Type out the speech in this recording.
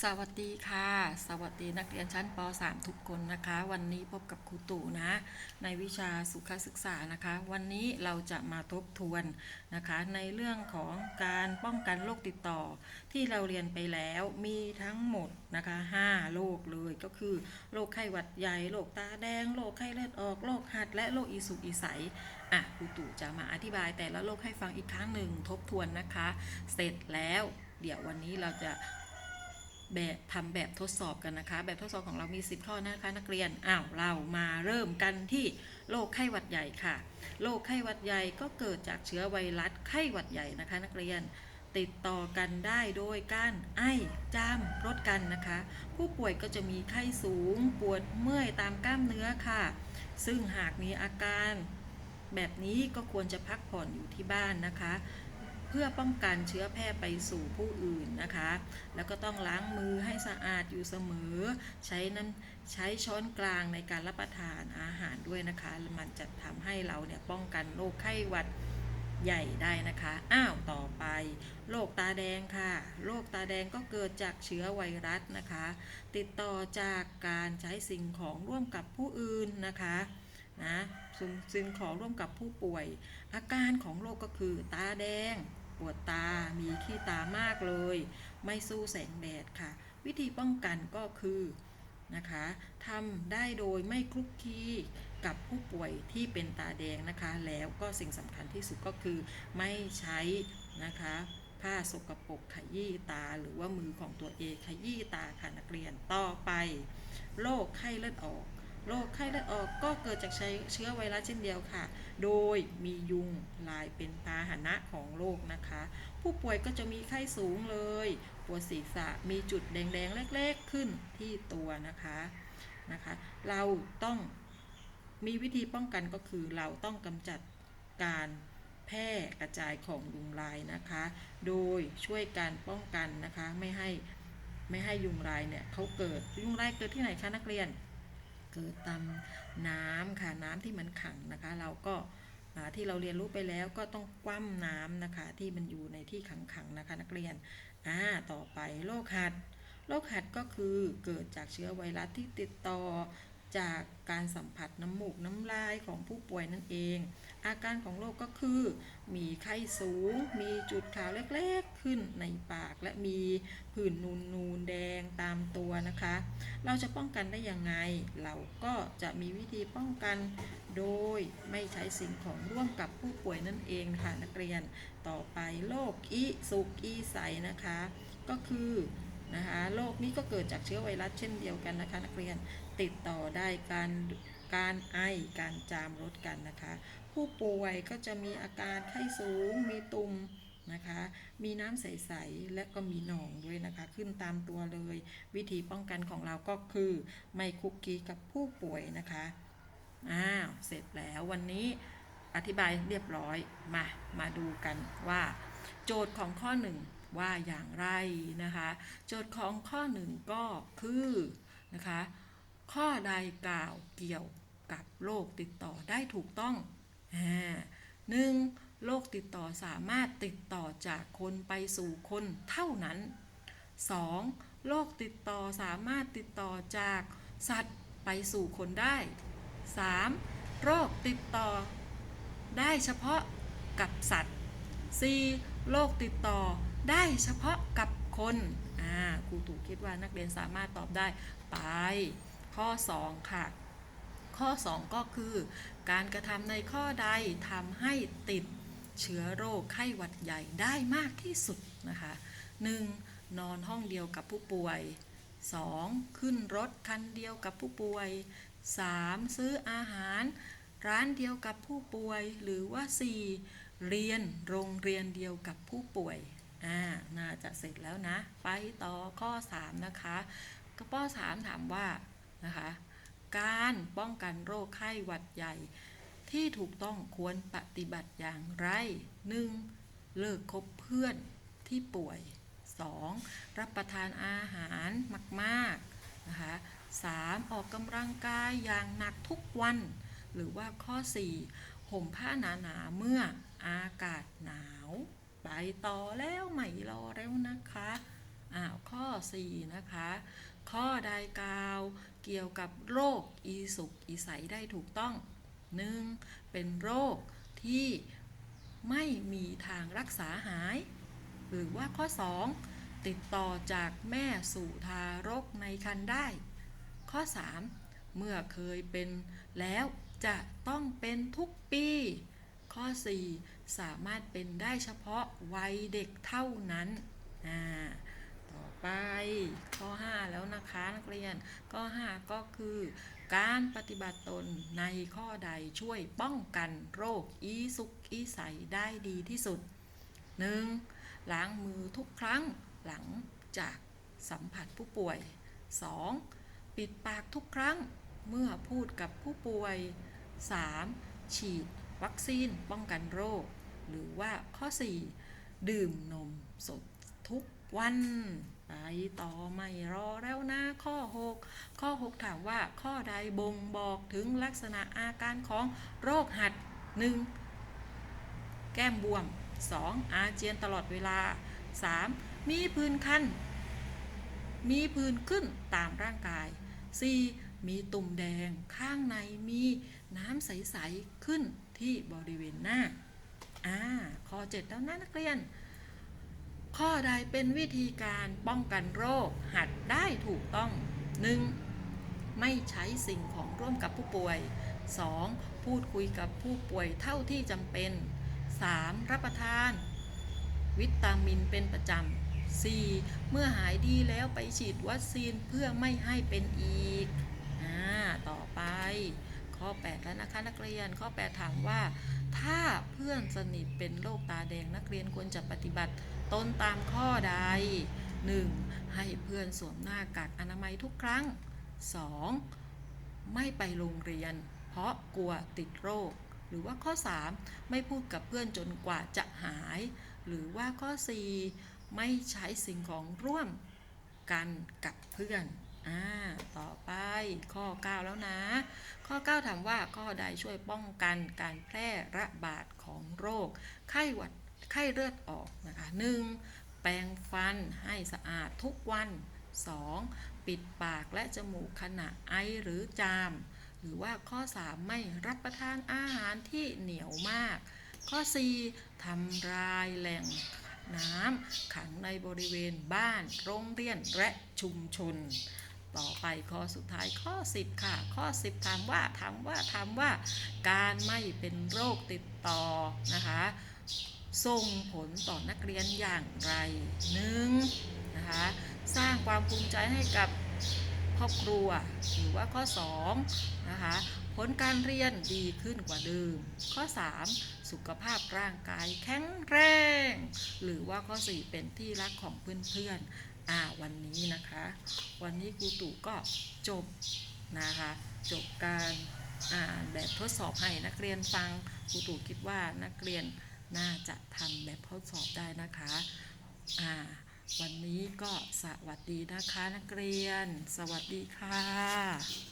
สวัสดีค่ะ สวัสดีนักเรียนชั้นป .3 ทุกคนนะคะ วันนี้พบกับครูตู่นะ ในวิชาสุขศึกษานะคะ วันนี้เราจะมาทบทวนนะคะ ในเรื่องของการป้องกันโรคติดต่อ ที่เราเรียนไปแล้วมีทั้งหมดนะคะ5โรคเลยก็คือโรคไข้หวัดใหญ่โรคตาแดงโรคไข้เลือดออกโรคหัด และโรคอีสุกอีใสอะครูตู่จะมาอธิบายแต่ละโรคให้ฟังอีกครั้งหนึ่งทบทวนนะคะ เสร็จแล้วเดี๋ยววันนี้เราจะ แบบทำแบบทดสอบกันนะคะ แบบทดสอบของเรามี 10 ข้อนะคะ นักเรียนอ้าวเรามาเริ่มกันที่โรคไข้หวัดใหญ่ค่ะโรคไข้หวัดใหญ่ก็เกิดจากเชื้อไวรัสไข้หวัดใหญ่นะคะ นักเรียนติดต่อกันได้โดยการไอจามรดกันนะคะ ผู้ป่วยก็จะมีไข้สูงปวดเมื่อยตามกล้ามเนื้อค่ะ ซึ่งหากมีอาการแบบนี้ก็ควรจะพักผ่อนอยู่ที่บ้านนะคะ เพื่อป้องกันเชื้อแพร่ไปสู่ผู้อื่นนะคะ แล้วก็ต้องล้างมือให้สะอาดอยู่เสมอ ใช้น้ำใช้ช้อนกลางในการรับประทานอาหารด้วยนะคะ มันจะทำให้เราเนี่ยป้องกันโรคไข้หวัดใหญ่ได้นะคะ อ้าว ต่อไป โรคตาแดงค่ะ โรคตาแดงก็เกิดจากเชื้อไวรัสนะคะ ติดต่อจากการใช้สิ่งของร่วมกับผู้อื่นนะคะ นะสิ่งของร่วมกับผู้ป่วย อาการของโรคก็คือตาแดง วดตา มีขี้ตามากเลย ไม่สู้แสงแดดค่ะ วิธีป้องกันก็คือนะคะทำได้โดยไม่คลุกคลีกับผู้ป่วยที่เป็นตาแดงนะคะ แล้วก็สิ่งสำคัญที่สุดก็คือไม่ใช้นะคะผ้าสกปรกขยี้ตาหรือว่ามือของตัวเองขยี้ตาค่ะนักเรียนต่อไปโรคไข้เลือดออก โรคไข้เลือดออกก็เกิดจากใช้เชื้อไวรัสเช่นเดียวค่ะ โดยมียุงลายเป็นพาหนะของโรคนะคะ ผู้ป่วยก็จะมีไข้สูงเลย ปวดศีรษะ มีจุดแดงๆเล็กๆขึ้นที่ตัวนะคะนะคะ เราต้องมีวิธีป้องกันก็คือเราต้องกำจัดการแพร่กระจายของยุงลายนะคะ โดยช่วยการป้องกันนะคะไม่ให้ไม่ให้ยุงลายเนี่ยเขาเกิดยุงลายเกิดที่ไหนคะนักเรียน เกิดตามน้ำค่ะน้ำที่มันขังนะคะ เราก็ที่เราเรียนรู้ไปแล้วก็ต้องคว่ำน้ำนะคะ ที่มันอยู่ในที่ขังๆนะคะนักเรียนอ่าต่อไปโรคหัดโรคหัดก็คือเกิดจากเชื้อไวรัสที่ติดต่อ จากการสัมผัสน้ำมูกน้ำลายของผู้ป่วยนั่นเอง อาการของโรคก็คือ มีไข้สูง มีจุดขาวเล็กๆขึ้นในปาก และมีผื่นนูนนูนๆแดงตามตัวนะคะ เราจะป้องกันได้ยังไง เราก็จะมีวิธีป้องกันโดยไม่ใช้สิ่งของร่วมกับผู้ป่วยนั่นเองค่ะนักเรียน ต่อไปโรคอีสุกอีใสนะคะ ก็คือ นะคะโรคนี้ก็เกิดจากเชื้อไวรัสเช่นเดียวกันนะคะ นักเรียนติดต่อได้การการไอการจามรดกันนะคะ ผู้ป่วยก็จะมีอาการไข้สูงมีตุ่มนะคะ มีน้ำใส ๆ และก็มีหนองด้วยนะคะ ขึ้นตามตัวเลย วิธีป้องกันของเราก็คือไม่คุกคีกับผู้ป่วยนะคะ อ้าว เสร็จแล้ววันนี้อธิบายเรียบร้อย มา มาดูกันว่า โจทย์ของข้อหนึ่ง ว่าอย่างไรนะคะโจทย์ของข้อหนึ่งก็คือนะคะข้อใดกล่าวเกี่ยวกับโรคติดต่อได้ถูกต้องหนึ่งโรคติดต่อสามารถติดต่อจากคนไปสู่คนเท่านั้น 2. โรคติดต่อสามารถติดต่อจากสัตว์ไปสู่คนได้ 3. โรคติดต่อได้เฉพาะกับสัตว์ 4. โรคติดต่อ ได้เฉพาะกับคนอ่าครูตู่คิดว่านักเรียนสามารถตอบได้ไป ข้อ 2 ค่ะ ข้อ 2 ก็คือ การกระทำในข้อใดทำให้ติดเชื้อโรคไข้หวัดใหญ่ได้มากที่สุดนะคะ 1. นอนห้องเดียวกับผู้ป่วย 2. ขึ้นรถคันเดียวกับผู้ป่วย 3. ซื้ออาหารร้านเดียวกับผู้ป่วย หรือว่า 4. เรียนโรงเรียนเดียวกับผู้ป่วย อ่าน่าจะเสร็จแล้วนะ ไปต่อข้อ 3 นะคะก็ข้อ 3 ถามว่านะคะการป้องกันโรคไข้หวัดใหญ่ที่ถูกต้องควรปฏิบัติอย่างไร 1. เลิกคบเพื่อนที่ป่วย 2. รับประทานอาหารมากๆนะคะ 3. ออกกำลังกายอย่างหนักทุกวัน หรือว่าข้อ 4 ห่มผ้าหนาๆเมื่ออากาศหนาว ไปต่อแล้วไม่รอแล้วนะคะอ้าวข้อ 4 นะคะ ข้อใดกล่าวเกี่ยวกับโรคอีสุกอีใสได้ถูกต้อง 1. เป็นโรคที่ไม่มีทางรักษาหาย หรือว่าข้อ 2 ติดต่อจากแม่สู่ทารกในครรภ์ได้ ข้อ 3 เมื่อเคยเป็นแล้วจะต้องเป็นทุกปี ข้อ 4 สามารถเป็นได้เฉพาะวัยเด็กเท่านั้นอ่าต่อไปข้อ 5 แล้วนะคะนักเรียนข้อ 5 ก็คือการปฏิบัติตนในข้อใดช่วยป้องกันโรคอีสุกอีใสได้ดีที่สุด 1. ล้างมือทุกครั้งหลังจากสัมผัสผู้ป่วย 2. ปิดปากทุกครั้งเมื่อพูดกับผู้ป่วย 3. ฉีดวัคซีนป้องกันโรค หรือว่าข้อ 4 ดื่มนมสดทุกวันไปต่อไม่รอแล้วนะ ข้อ 6 ข้อ 6 ถามว่าข้อใดบ่งบอกถึงลักษณะอาการของโรคหัด 1. แก้มบวม 2. อาเจียนตลอดเวลา 3. มีผื่นคันมีผื่นขึ้นตามร่างกาย 4. มีตุ่มแดงข้างในมีน้ำใส ๆ ขึ้นที่บริเวณหน้า อ่าข้อ7แล้วนะนักเรียน ข้อใดเป็นวิธีการป้องกันโรค หัดได้ถูกต้อง 1. ไม่ใช้สิ่งของร่วมกับผู้ป่วย 2. พูดคุยกับผู้ป่วยเท่าที่จำเป็น 3. รับประทาน วิตามินเป็นประจำ 4. เมื่อหายดีแล้วไปฉีดวัคซีนเพื่อไม่ให้เป็นอีก อ่า ต่อไป ข้อ 8 แล้วนะคะ นักเรียนข้อ 8 ถามว่า ถ้าเพื่อนสนิทเป็นโรคตาแดงนักเรียนควรจะปฏิบัติตนตามข้อใด 1. ให้เพื่อนสวมหน้ากากอนามัยทุกครั้ง 2. ไม่ไปโรงเรียน เพราะกลัวติดโรค หรือว่าข้อ 3 ไม่พูดกับเพื่อนจนกว่าจะหาย หรือว่าข้อ 4 ไม่ใช้สิ่งของร่วมกันกับเพื่อน อ่าต่อไปข้อ 9 แล้วนะ ข้อ 9 ถามว่าข้อใดช่วยป้องกันการแพร่ระบาดของโรค ไข้หวัดไข้เลือดออกนะคะ 1. แปรงฟันให้สะอาดทุกวัน 2. ปิดปากและจมูกขณะไอหรือจาม หรือว่าข้อ 3 ไม่รับประทานอาหารที่เหนียวมาก ข้อ 4 ทำลายแหล่งน้ำขังในบริเวณบ้าน โรงเรียนและชุมชน ต่อไปข้อสุดท้ายข้อ 10 ค่ะ ข้อ 10 ถามว่าถามว่าถามว่าการไม่เป็นโรคติดต่อนะคะส่งผลต่อนักเรียนอย่างไรหนึ่งนะคะสร้างความภูมิใจให้กับครอบครัว หรือว่าข้อ2นะคะผลการเรียนดีขึ้นกว่าเดิม ข้อ 3 สุขภาพร่างกายแข็งแรง หรือว่าข้อ 4 เป็นที่รักของเพื่อนๆ อ่าวันนี้นะคะ วันนี้ครูตู่ก็จบนะคะ จบการอ่านแบบทดสอบให้นักเรียนฟังครูตู่คิดว่านักเรียนน่าจะทำแบบทดสอบได้นะคะอ่าวันนี้ก็สวัสดีนะคะนักเรียน สวัสดีค่ะ